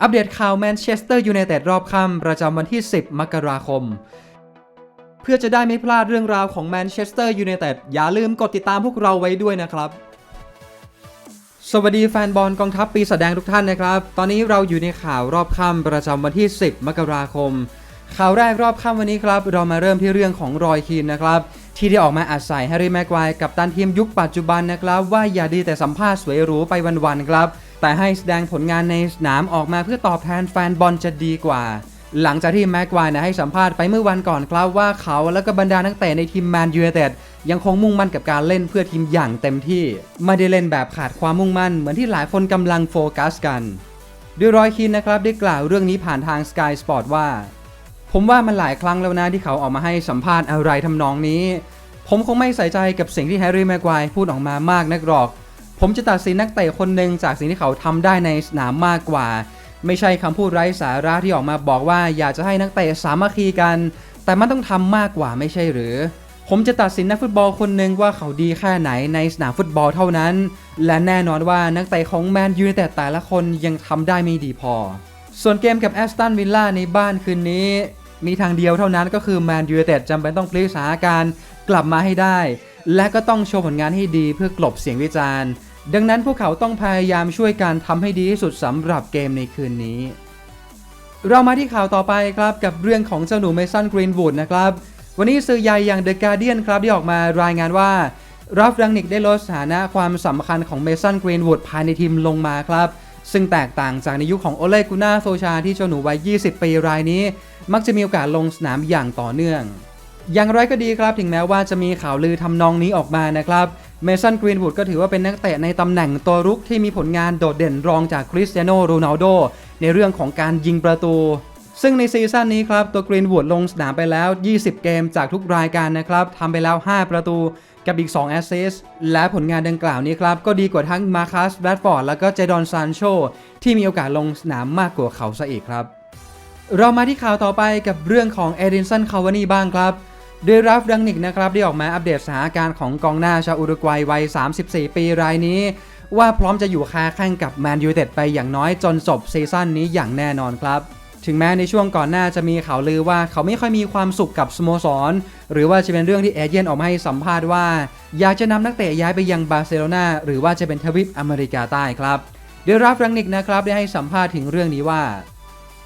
อัปเดตข่าวแมนเชสเตอร์ยูไนเต็ดรอบค่ำประจำวันที่ 10 มกราคม เพื่อจะได้ไม่พลาดเรื่องราวของแมนเชสเตอร์ยูไนเต็ดอย่าลืมกดติดตามพวกเราไว้ด้วยนะครับ สวัสดีแฟนบอลกองทัพปีแสดงทุกท่านนะครับ ตอนนี้เราอยู่ในข่าวรอบค่ำประจำวันที่ 10 มกราคม ข่าวแรกรอบค่ำวันนี้ครับ เรามาเริ่มที่เรื่องของรอยคีนนะครับที่ได้ออกมาอัดใส่แฮร์รี่แม็กควายกับตันทีมยุคปัจจุบันนะครับ ว่าอย่าดีแต่สัมภาษณ์สวยหรูไปวันๆครับ แต่ให้แสดงผลงานในสนามออกมาเพื่อตอบแทนแฟนบอลจะดีกว่า หลังจากที่แม็กควายนะให้สัมภาษณ์ไปเมื่อวันก่อนครับว่าเขาและก็บรรดานักเตะในทีมแมนยูไนเต็ดยังคงมุ่งมั่นกับการเล่นเพื่อทีมอย่างเต็มที่ ไม่ได้เล่นแบบขาดความมุ่งมั่น เหมือนที่หลายคนกำลังโฟกัสกันด้วยรอยคีนนะครับได้กล่าวเรื่องนี้ผ่านทาง Sky Sport ว่า ผมว่ามันหลายครั้งแล้วนะที่เขาออกมาให้สัมภาษณ์อะไรทำนองนี้ ผมคงไม่ใส่ใจกับสิ่งที่แฮร์รี่แม็กควายพูดออกมามากนักหรอก ผมจะตัดสินนักเตะคนหนึ่งจากสิ่งที่เขาทำได้ในสนามมากกว่า ไม่ใช่คำพูดไร้สาระที่ออกมาบอกว่าอยากจะให้นักเตะสามัคคีกัน แต่มันต้องทำมากกว่าไม่ใช่หรือ ผมจะตัดสินนักฟุตบอลคนหนึ่งว่าเขาดีแค่ไหนในสนามฟุตบอลเท่านั้น และแน่นอนว่านักเตะของแมนยูไนเต็ดแต่ละคนยังทำได้ไม่ดีพอ ส่วนเกมกับแอสตันวิลล่าในบ้านคืนนี้ มีทางเดียวเท่านั้นก็คือแมนยูเต็ดจำเป็นต้องพลิกสถานการณ์กลับมาให้ได้ และก็ต้องโชว์ผลงานให้ดีเพื่อกลบเสียงวิจารณ์ ดังนั้นพวกเขาต้องพยายามช่วยกันทำให้ดีที่สุดสำหรับเกมในคืนนี้ เรามาที่ข่าวต่อไปครับกับเรื่องของเจ้าหนูเมสันกรีนวูดนะครับ วันนี้สื่อใหญ่อย่าง The Guardian ครับได้ออกมารายงานว่าราฟรังนิกได้ลดสถานะความสำคัญของเมสันกรีนวูดภายในทีมลงมาครับ ซึ่งแตกต่างจากในยุคของโอเลกุน่าโซชาที่เจ้าหนูวัย 20 ปีรายนี้ มักจะมีโอกาสลงสนามอย่างต่อเนื่อง อย่างไรก็ดีครับถึงแม้ว่าจะมีข่าวลือทำนองนี้ออกมานะครับเมสันกรีนวูดก็ถือว่าเป็นนักเตะในตำแหน่งตัวรุกที่มีผลงานโดดเด่นรองจากคริสเตียโนโรนัลโดในเรื่องของการยิงประตู ซึ่งในซีซั่นนี้ครับ ตัวกรีนวูดลงสนามไปแล้ว 20 เกมจากทุกรายการนะครับทำไปแล้ว 5 ประตูกับอีก 2 แอสซิสต์และผลงานดังกล่าวนี้ครับ ก็ดีกว่าทั้งมาคัสแรดฟอร์ดและก็เจดอนซานโชที่มีโอกาสลงสนามมากกว่าเขาซะอีกครับ เรามาที่ข่าวต่อไปกับเรื่องของเอดินสันคาวานีบ้างครับ โดยราฟดังนิกนะครับได้ออกมาอัปเดตสถานการณ์ของกองหน้าชาวอุรุกวัยวัย 34 ปีรายนี้ ว่าพร้อมจะอยู่คาแข่งกับแมนยูเต็ดไปอย่างน้อยจนจบซีซั่นนี้อย่างแน่นอนครับ ถึงแม้ในช่วงก่อนหน้าจะมีข่าวลือว่าเขาไม่ค่อยมีความสุขกับสโมสร หรือว่าจะเป็นเรื่องที่เอเจนต์ออกมาให้สัมภาษณ์ว่า อยากจะนำนักเตะย้ายไปยังบาร์เซโลนาหรือว่าจะเป็นทวีปอเมริกาใต้ครับโดยราฟดังนิกนะครับได้ให้สัมภาษณ์ถึงเรื่องนี้ว่า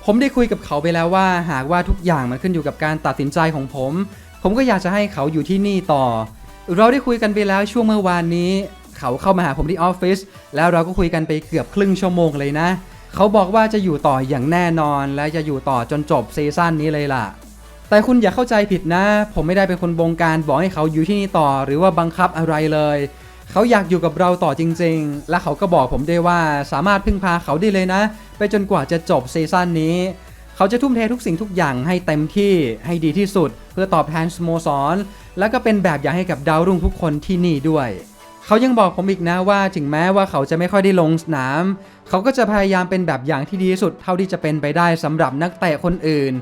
ผมได้คุยกับเขาไปแล้วว่า หากว่าทุกอย่างมันขึ้นอยู่กับการตัดสินใจของผม ผมก็อยากจะให้เขาอยู่ที่นี่ต่อ เราได้คุยกันไปแล้วช่วงเมื่อวานนี้ เขาเข้ามาหาผมที่ออฟฟิศแล้วเราก็คุยกันไปเกือบครึ่งชั่วโมงเลยนะ เขาบอกว่าจะอยู่ต่ออย่างแน่นอน และจะอยู่ต่อจนจบซีซั่นนี้เลยล่ะ แต่คุณอย่าเข้าใจผิดนะ ผมไม่ได้เป็นคนบงการบอกให้เขาอยู่ที่นี่ต่อ หรือว่าบังคับอะไรเลย เขาอยากอยู่กับเราต่อจริง ๆ และเขาก็บอกผมได้ว่าสามารถพึ่งพาเขาได้เลยนะ ไปจนกว่าจะจบซีซั่นนี้ เขาจะทุ่มเททุกสิ่งทุกอย่างให้เต็มที่ให้ดีที่สุด เพื่อตอบแทนสโมสร และก็เป็นแบบอย่างให้กับดาวรุ่งทุกคนที่นี่ด้วย เขายังบอกผมอีกนะว่าถึงแม้ว่าเขาจะไม่ค่อยได้ลงสนาม เขาก็จะพยายามเป็นแบบอย่างที่ดีที่สุดเท่าที่จะเป็นไปได้สำหรับนักเตะคนอื่น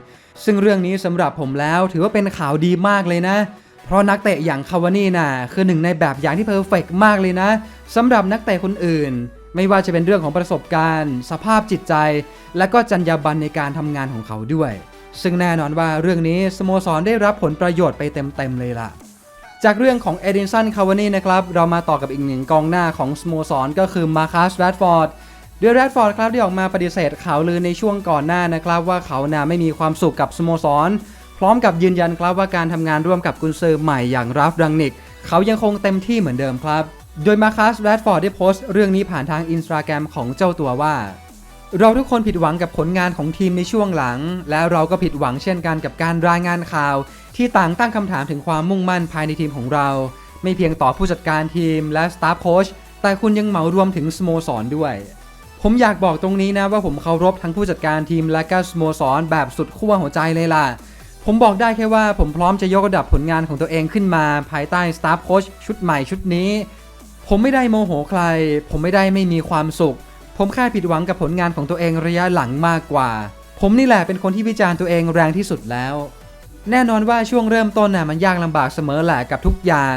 ซึ่งเรื่องนี้สำหรับผมแล้วถือว่าเป็นข่าวดีมากเลยนะเพราะนักเตะอย่างคาวานี่น่ะคือหนึ่งในแบบอย่างที่เพอร์เฟกมากเลยนะสำหรับนักเตะคนอื่น ไม่ว่าจะเป็นเรื่องของประสบการณ์ สภาพจิตใจ และก็จรรยาบรรณในการทำงานของเขาด้วย ซึ่งแน่นอนว่าเรื่องนี้สโมสรได้รับผลประโยชน์ไปเต็มๆเลยล่ะ จากเรื่องของเอดินสันคาวานีนะครับ เรามาต่อกับอีกหนึ่งกองหน้าของสโมสรก็คือมาคัสแรดฟอร์ดโดยแรดฟอร์ดครับได้ออกมาปฏิเสธข่าวลือในช่วงก่อนหน้านะครับว่าเขาน่ะไม่มีความสุขกับสโมสร พร้อมกับยืนยันครับว่าการทำงานร่วมกับกุนซือใหม่อย่างราฟดังนิก เขายังคงเต็มที่เหมือนเดิมครับ โดยมาคัสแรดฟอร์ดได้โพสต์เรื่องนี้ผ่านทางอินสตาแกรมของเจ้าตัวว่า เราทุกคนผิดหวังกับผลงานของทีมในช่วงหลัง และเราก็ผิดหวังเช่นกันกับการรายงานข่าว ที่ต่างตั้งคำถามถึงความมุ่งมั่นภายในทีมของเรา ไม่เพียงต่อผู้จัดการทีมและสตาฟโค้ชแต่คุณยังเหมารวมถึงสโมสรด้วย ผมอยากบอกตรงนี้นะว่าผมเคารพทั้งผู้จัดการทีมและก็สโมสรแบบสุดขั้วหัวใจเลยล่ะผมบอกได้แค่ว่าผมพร้อมจะยกระดับผลงานของตัวเองขึ้นมา ภายใต้สตาฟโค้ชชุดใหม่ชุดนี้ ผมไม่ได้โมโหใคร ผมไม่ได้ไม่มีความสุข ผมแค่ผิดหวังกับผลงานของตัวเองระยะหลังมากกว่า ผมนี่แหละเป็นคนที่วิจารณ์ตัวเองแรงที่สุดแล้ว แน่นอนว่าช่วงเริ่มต้นน่ะมันยากลำบากเสมอแหละกับทุกอย่าง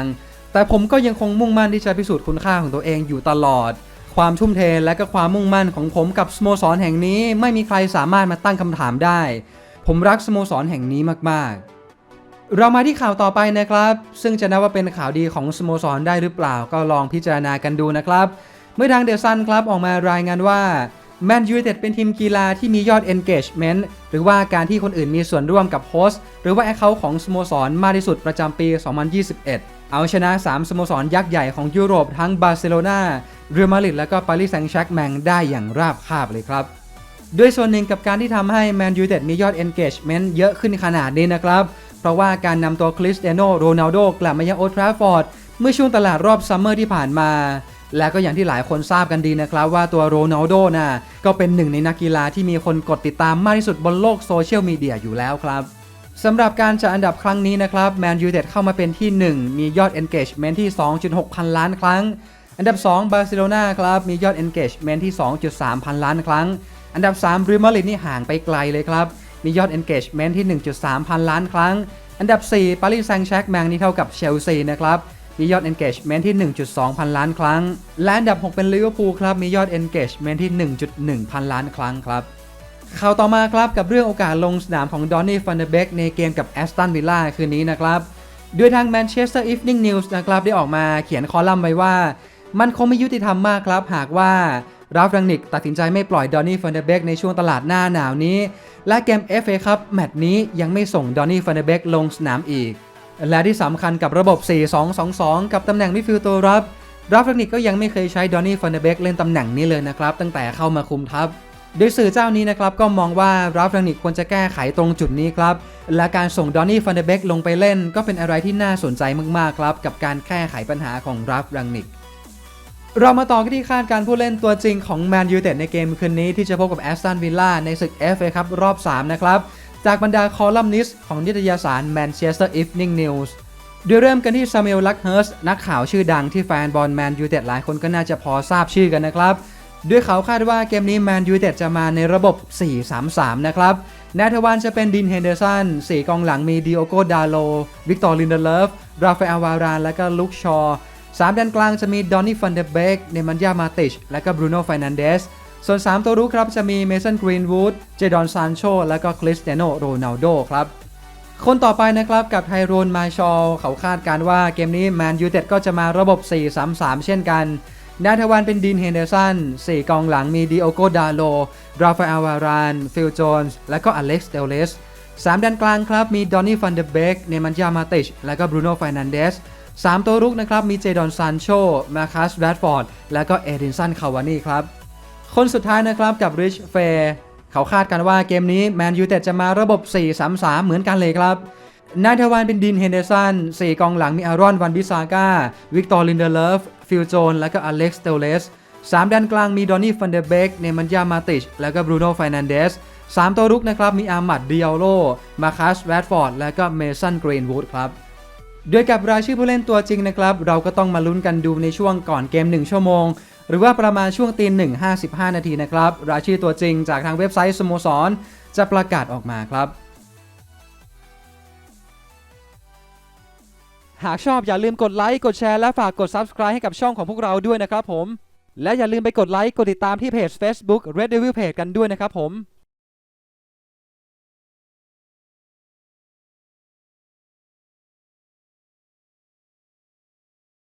แต่ผมก็ยังคงมุ่งมั่นที่จะพิสูจน์คุณค่าของตัวเองอยู่ตลอด ความทุ่มเทและก็ความมุ่งมั่นของผมกับสโมสรแห่งนี้ ไม่มีใครสามารถมาตั้งคำถามได้ ผมรักสโมสรแห่งนี้มากๆ เรามาที่ข่าวต่อไปนะครับ ซึ่งจะนับว่าเป็นข่าวดีของสโมสรได้หรือเปล่าก็ลองพิจารณากันดูนะครับ เมื่อทางเดซันครับออกมารายงานว่าแมนยูเต็ดเป็นทีมกีฬาที่มียอด engagement หรือว่าการที่คนอื่นมีส่วนร่วมกับโพสต์หรือว่าแอคเคาท์ของสโมสรมากที่สุดประจำปี 2021 เอาชนะ 3 สโมสรยักษ์ใหญ่ของยุโรปทั้งบาร์เซโลนาเรอัลมาดริดและก็ปารีสแซงต์แชร์กแมงได้อย่างราบคาบเลยครับด้วยส่วนหนึ่งกับการที่ทำให้แมนยูเต็ดมียอด engagement เยอะขึ้นขนาดนี้นะครับ เพราะว่าการนำตัวคริสเตียโนโรนัลโดกลับมายังโอทราฟอร์ดเมื่อช่วงตลาดรอบซัมเมอร์ที่ผ่านมา และก็อย่างที่หลายคนทราบกันดีนะครับ ว่าตัวโรนัลโดน่ะก็เป็นหนึ่งในนักกีฬาที่มีคนกดติดตามมากที่สุดบนโลกโซเชียลมีเดียอยู่แล้วครับสำหรับการจัดอันดับครั้งนี้นะครับแมนยูเต็ดเข้ามาเป็นที่ 1 มียอด engagement ที่ 2.6 พันล้านครั้ง อันดับ 2 บาร์เซโลนาครับมียอด engagement ที่ 2.3 พันล้านครั้ง อันดับ3ริมาริดนี่ห่างไปไกลเลยครับ มียอด engagement ที่ 1.3 พันล้านครั้ง อันดับ 4 ปารีสแซงต์แชร์กแมงนี่เท่ากับเชลซีนะครับ มียอด engagement ที่ 1.2 พันล้านครั้ง และอันดับ 6 เป็นลิเวอร์พูลครับ มียอด engagement ที่ 1.1 พันล้านครั้งครับ ข่าวต่อมาครับกับเรื่องโอกาสลงสนามของดอนนี่ฟันเดเบกในเกมกับแอสตันวิลล่าคืนนี้นะครับด้วยทาง Manchester Evening News นะครับได้ออกมาเขียนคอลัมน์ไว้ว่า มันคงไม่ยุติธรรมมากครับหากว่า ราฟรังนิกตัดสินใจไม่ปล่อยดอนนี่ฟันเดเบกในช่วงตลาดหน้าหนาวนี้ และเกม FA ครับแมตช์นี้ยังไม่ส่งดอนนี่ฟันเดเบกลงสนามอีก และที่สำคัญกับระบบ 4-2-2-2 กับตำแหน่งมิดฟิลด์ตัวรับราฟรังนิกก็ยังไม่เคยใช้ดอนนี่ฟันเดเบกเล่นตำแหน่งนี้เลยนะครับ ตั้งแต่เข้ามาคุมทัพโดยสื่อเจ้านี้นะครับก็มองว่าราฟรังนิกควรจะแก้ไขตรงจุดนี้ครับ และการส่งดอนนี่ฟันเดเบกลงไปเล่น ก็เป็นอะไรที่น่าสนใจมากๆครับ กับการแก้ไขปัญหาของราฟรังนิก เรามาต่อกันที่คาดการผู้เล่นตัวจริงของแมนยูเต็ดในเกมคืนนี้ที่จะพบกับแอสตันวิลล่าในศึก FA ครับรอบ 3 นะครับ จากบรรดาคอลัมนิสต์ของนิตยสาร Manchester Evening News โดยเริ่มกันที่ซามูเอลลักเฮิร์สนักข่าวชื่อดังที่แฟนบอลแมนยูเต็ดหลายคนก็น่าจะพอทราบชื่อกันนะครับ ด้วยเขาคาดว่าเกมนี้แมนยูเต็ดจะมาในระบบ 4-3-3 นะครับนาทวานจะเป็นดินเฮนเดอร์สัน4กองหลังมีดิโอโกดาโล วิกตอร์ลินเดเลฟ ราฟาเอลวาราน และก็ลุคชอ สามด้านกลางจะมีดอนนี่ฟันเดเบกเนมันยามาติช และก็บรูโน่ไฟนันเดส ส่วน 3 ตัวรุกครับจะมีเมสันกรีนวูด เจดอนซานโช และก็คริสเตียโนโรนัลโดครับ คนต่อไปนะครับกับไทโรนมาชอลเขาคาดการว่าเกมนี้แมนยูเต็ดก็จะมาระบบ 4-3-3 เช่นกันนาทวันเป็นดีนเฮนเดอร์สัน4 กองหลังมีดิโอโกดาโล ราฟาเอลวาราน ฟิลโจนส์ และก็อเล็กซ์เดลเลสสามด้านกลางครับมีดอนนี่ฟันเดเบก เนมันยามาติช และก็บรูโน่ไฟนันเดส สามตัวรุกนะครับมีเจดอนซานโชมาคัสแรดฟอร์ดและก็เอดินสันคาวานี่ครับ คนสุดท้ายนะครับกับริชเฟย์เขาคาดกันว่าเกมนี้แมนยูเต็ดจะมาระบบ 4-3-3 เหมือนกันเลยครับนายทวานเป็นดินเฮนเดอร์สัน4กองหลังมีอารอนวันบิซาก้า วิกตอร์ลินเดเลฟ ฟิลโจน และก็อเล็กซ์เตลเลสสามด้านกลางมีดอนนี่ฟันเดเบก เนมันยามาติช และก็บรูโน่ไฟนันเดสสามตัวรุกนะครับ มีอามัดเดียโล มาคัสแรดฟอร์ด และก็เมสันเกรนวูดครับ โดยกับรายชื่อผู้เล่นตัวจริงนะครับ เราก็ต้องมาลุ้นกันดูในช่วงก่อนเกม 1 ชั่วโมง หรือว่าประมาณช่วงตีหนึ่งห้าสิบห้านาทีนะครับ รายชื่อตัวจริงจากทางเว็บไซต์สโมสร จะประกาศออกมาครับ หากชอบอย่าลืมกดไลค์กดแชร์และฝากกด Subscribe ให้กับช่องของพวกเราด้วยนะครับผม และอย่าลืมไปกดไลค์กดติดตามที่เพจ Facebook Red Devil Page กันด้วยนะครับผม